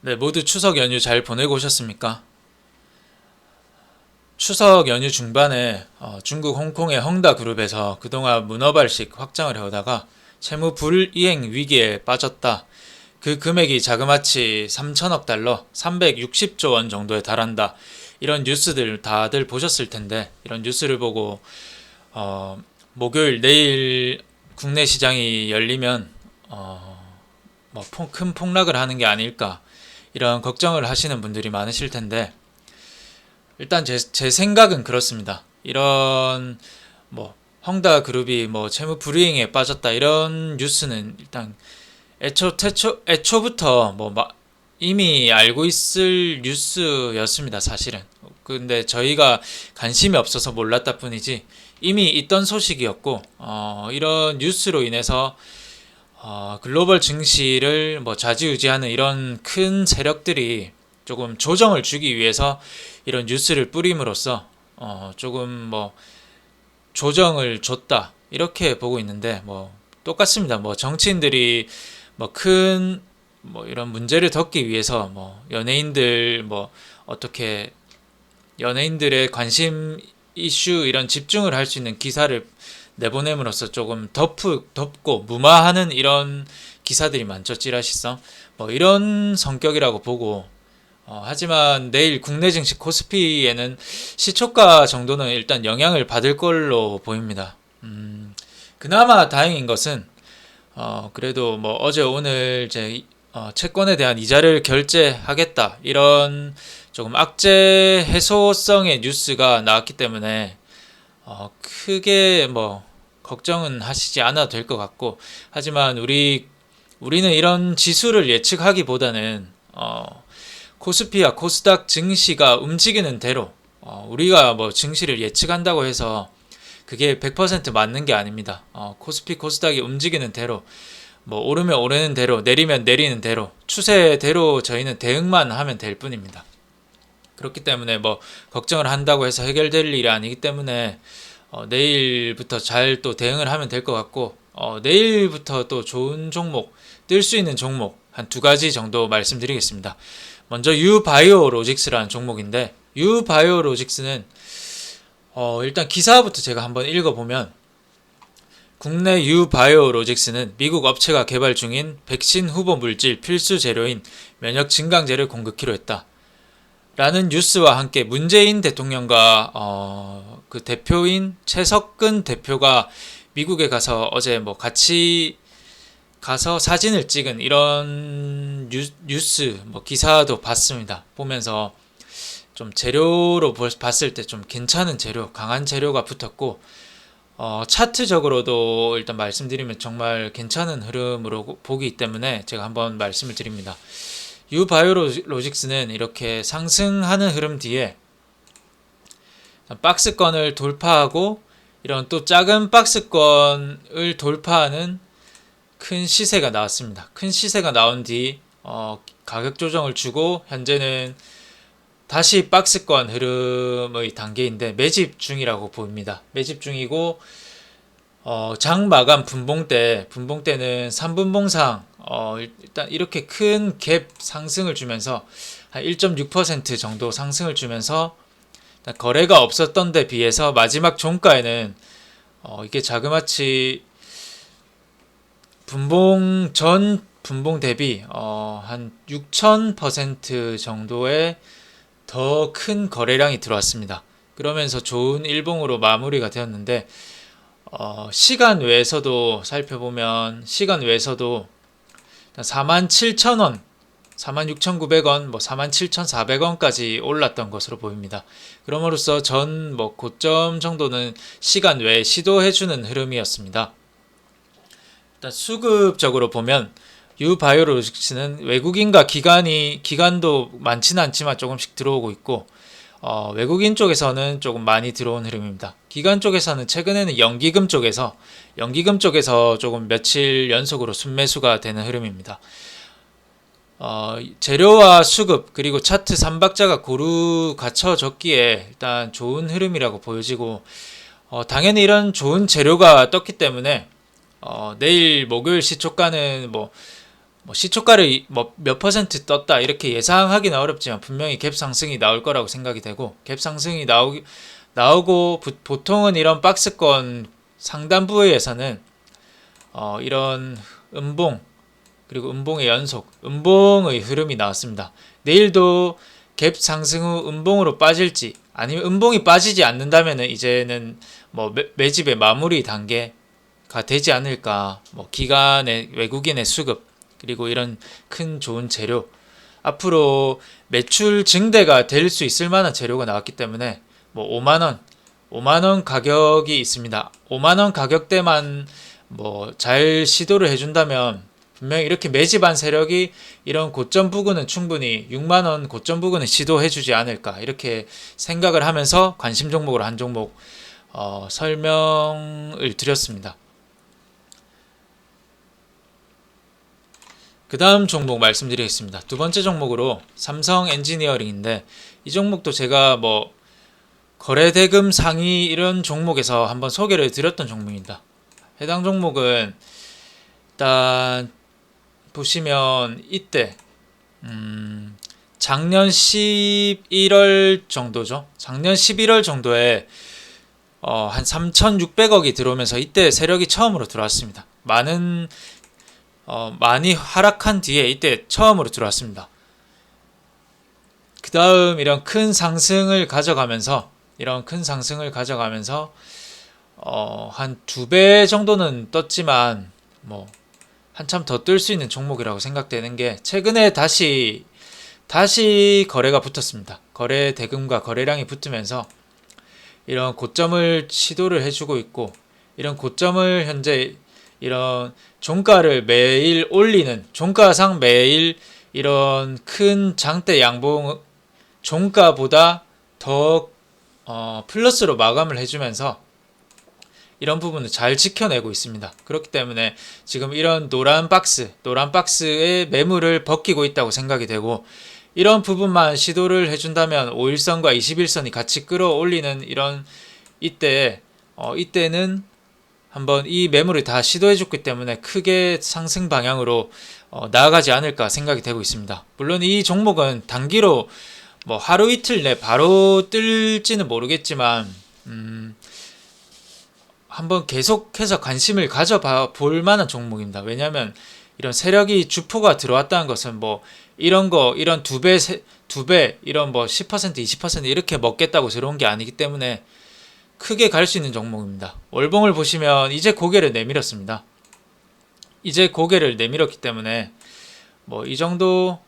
네, 모두 추석 연휴 잘 보내고 오셨습니까? 추석 연휴 중반에 어, 중국 홍콩의 헝다 그룹에서 그동안 문어발식 확장을 해오다가 채무 불이행 위기에 빠졌다. 그 금액이 자그마치 3천억 달러, 360조 원 정도에 달한다. 이런 뉴스들 다들 보셨을 텐데 이런 뉴스를 보고 어, 목요일 내일 국내 시장이 열리면 어, 뭐 큰 폭락을 하는 게 아닐까 이런 걱정을 하시는 분들이 많으실 텐데 일단 제, 제 생각은 그렇습니다. 이런 뭐 헝다 그룹이 뭐 채무 불이행에 빠졌다 이런 뉴스는 일단 애초 태초 애초부터 뭐 마, 이미 알고 있을 뉴스였습니다. 사실은. 근데 저희가 관심이 없어서 몰랐다 뿐이지 이미 있던 소식이었고 어, 이런 뉴스로 인해서 어, 글로벌 증시를 뭐 좌지우지하는 이런 큰 세력들이 조금 조정을 주기 위해서 이런 뉴스를 뿌림으로써 어, 조금 뭐 조정을 줬다 이렇게 보고 있는데 뭐 똑같습니다. 뭐 정치인들이 뭐 큰뭐 이런 문제를 덮기 위해서 뭐 연예인들 뭐 어떻게 연예인들의 관심 이슈 이런 집중을 할 수 있는 기사를 내보냄으로써 조금 덮고 덮고 무마하는 이런 기사들이 많죠. 찌라시성. 뭐 이런 성격이라고 보고 어, 하지만 내일 국내 증시 코스피에는 시초가 정도는 일단 영향을 받을 걸로 보입니다. 음, 그나마 다행인 것은 어, 그래도 뭐 어제 오늘 제 어, 채권에 대한 이자를 결제하겠다. 이런 조금 악재 해소성의 뉴스가 나왔기 때문에 어, 크게 뭐 걱정은 하시지 않아도 될 것 같고 하지만 우리 우리는 이런 지수를 예측하기보다는 어, 코스피와 코스닥 증시가 움직이는 대로 어, 우리가 뭐 증시를 예측한다고 해서 그게 100% 맞는 게 아닙니다. 어, 코스피 코스닥이 움직이는 대로 뭐 오르면 오르는 대로 내리면 내리는 대로 추세대로 저희는 대응만 하면 될 뿐입니다. 그렇기 때문에 뭐 걱정을 한다고 해서 해결될 일이 아니기 때문에 어, 내일부터 잘 또 대응을 하면 될 것 같고 어, 내일부터 또 좋은 종목 뜰 수 있는 종목 한 두 가지 정도 말씀드리겠습니다. 먼저 유바이오로직스라는 종목인데 유바이오로직스는 어, 일단 기사부터 제가 한번 읽어보면 국내 유바이오로직스는 미국 업체가 개발 중인 백신 후보 물질 필수 재료인 면역 증강제를 공급키로 했다. 라는 뉴스와 함께 문재인 대통령과 어, 그 대표인 최석근 대표가 미국에 가서 어제 뭐 같이 가서 사진을 찍은 이런 뉴 스 뭐 기사도 봤습니다. 보면서 좀 재료로 봤을 때 좀 괜찮은 재료, 강한 재료가 붙었고 어, 차트적으로도 일단 말씀드리면 정말 괜찮은 흐름으로 보기 때문에 제가 한번 말씀을 드립니다. 유바이오로직스는 이렇게 상승하는 흐름 뒤에 박스권을 돌파하고 이런 또 작은 박스권을 돌파하는 큰 시세가 나왔습니다. 큰 시세가 나온 뒤 어, 가격 조정을 주고 현재는 다시 박스권 흐름의 단계인데 매집 중이라고 보입니다. 매집 중이고 어, 장 마감 분봉 때 분봉 때는 3분봉상 어, 일단 이렇게 큰 갭 상승을 주면서 한 1.6% 정도 상승을 주면서 거래가 없었던 데 비해서 마지막 종가에는 어, 이게 자그마치 분봉 전 분봉 대비 어, 한 6,000% 정도의 더 큰 거래량이 들어왔습니다. 그러면서 좋은 일봉으로 마무리가 되었는데 어, 시간 외에서도 살펴보면 시간 외에서도 47,000원, 46,900원, 뭐 47,400원까지 올랐던 것으로 보입니다. 그럼으로써 전 뭐 고점 정도는 시간 외에 시도해주는 흐름이었습니다. 일단 수급적으로 보면 유바이오로직스는 외국인과 기관이 기관도 많지는 않지만 조금씩 들어오고 있고 어, 외국인 쪽에서는 조금 많이 들어온 흐름입니다. 기관 쪽에서는 최근에는 연기금 쪽에서 연기금 쪽에서 조금 며칠 연속으로 순매수가 되는 흐름입니다. 어, 재료와 수급 그리고 차트 3박자가 고루 갖춰졌기에 일단 좋은 흐름이라고 보여지고 어, 당연히 이런 좋은 재료가 떴기 때문에 어, 내일 목요일 시초가는 뭐 뭐 시초가를 뭐 몇 퍼센트 떴다 이렇게 예상하기는 어렵지만 분명히 갭 상승이 나올 거라고 생각이 되고 갭 상승이 나오기 나오고 부- 보통은 이런 박스권 상단 부위에서는 어, 이런 음봉 그리고 음봉의 연속, 음봉의 흐름이 나왔습니다. 내일도 갭 상승 후 음봉으로 빠질지 아니면 음봉이 빠지지 않는다면은 이제는 뭐 매, 매집의 마무리 단계가 되지 않을까. 뭐 기간의 외국인의 수급 그리고 이런 큰 좋은 재료 앞으로 매출 증대가 될 수 있을 만한 재료가 나왔기 때문에 뭐 5만 원, 5만 원 가격이 있습니다. 5만 원 가격대만 뭐 잘 시도를 해준다면 분명히 이렇게 매집한 세력이 이런 고점 부근은 충분히 6만 원 고점 부근은 시도해주지 않을까 이렇게 생각을 하면서 관심 종목으로 한 종목 어, 설명을 드렸습니다. 그 다음 종목 말씀드리겠습니다. 두 번째 종목으로 삼성 엔지니어링인데 이 종목도 제가 뭐 거래 대금 상위 이런 종목에서 한번 소개를 드렸던 종목입니다. 해당 종목은 일단 보시면 이때 음 작년 11월 정도죠. 작년 11월 정도에 어, 한 3,600억이 들어오면서 이때 세력이 처음으로 들어왔습니다. 많은 어, 많이 하락한 뒤에 이때 처음으로 들어왔습니다. 그 다음 이런 큰 상승을 가져가면서 이런 큰 상승을 가져가면서 어, 한 두 배 정도는 떴지만 뭐 한참 더 뜰 수 있는 종목이라고 생각되는 게 최근에 다시 다시 거래가 붙었습니다. 거래 대금과 거래량이 붙으면서 이런 고점을 시도를 해주고 있고 이런 고점을 현재 이런 종가를 매일 올리는 종가상 매일 이런 큰 장대 양봉 종가보다 더 어, 플러스로 마감을 해주면서 이런 부분을 잘 지켜내고 있습니다. 그렇기 때문에 지금 이런 노란 박스, 노란 박스의 매물을 벗기고 있다고 생각이 되고 이런 부분만 시도를 해준다면 5일선과 21선이 같이 끌어올리는 이런 이때 어, 이때는 한번 이 매물을 다 시도해줬기 때문에 크게 상승 방향으로 어, 나아가지 않을까 생각이 되고 있습니다. 물론 이 종목은 단기로 뭐 하루 이틀 내 바로 뜰지는 모르겠지만 음, 한번 계속해서 관심을 가져봐 볼 만한 종목입니다. 왜냐하면 이런 세력이 주포가 들어왔다는 것은 뭐 이런 거 이런 두 배 두 배 이런 뭐 10% 20% 이렇게 먹겠다고 들어온 게 아니기 때문에 크게 갈 수 있는 종목입니다. 월봉을 보시면 이제 고개를 내밀었습니다. 이제 고개를 내밀었기 때문에 뭐 이 정도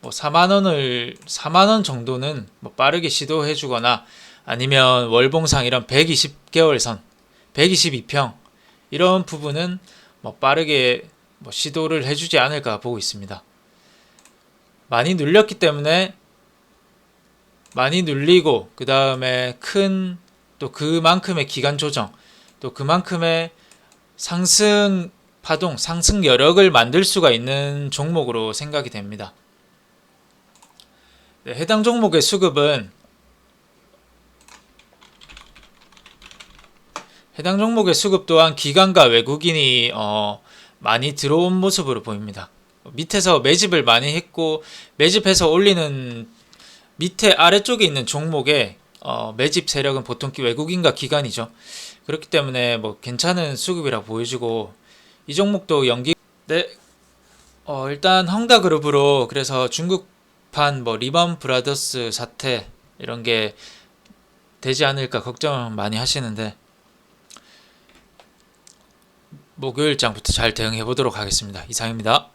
뭐 4만 원을 4만 원 정도는 뭐 빠르게 시도해 주거나 아니면 월봉상 이런 120개월 선 122평 이런 부분은 뭐 빠르게 뭐 시도를 해주지 않을까 보고 있습니다. 많이 눌렸기 때문에 많이 눌리고 그 다음에 큰 또 그만큼의 기간 조정 또 그만큼의 상승 파동 상승 여력을 만들 수가 있는 종목으로 생각이 됩니다. 네, 해당 종목의 수급은 해당 종목의 수급 또한 기관과 외국인이 어, 많이 들어온 모습으로 보입니다. 밑에서 매집을 많이 했고 매집해서 올리는 밑에 아래쪽에 있는 종목의 어, 매집 세력은 보통 기- 외국인과 기관이죠. 그렇기 때문에 뭐 괜찮은 수급이라 보여지고 이 종목도 연기 네 어, 일단 헝다그룹으로 그래서 중국판 뭐 리번 브라더스 사태 이런 게 되지 않을까 걱정을 많이 하시는데 목요일장부터 잘 대응해 보도록 하겠습니다. 이상입니다.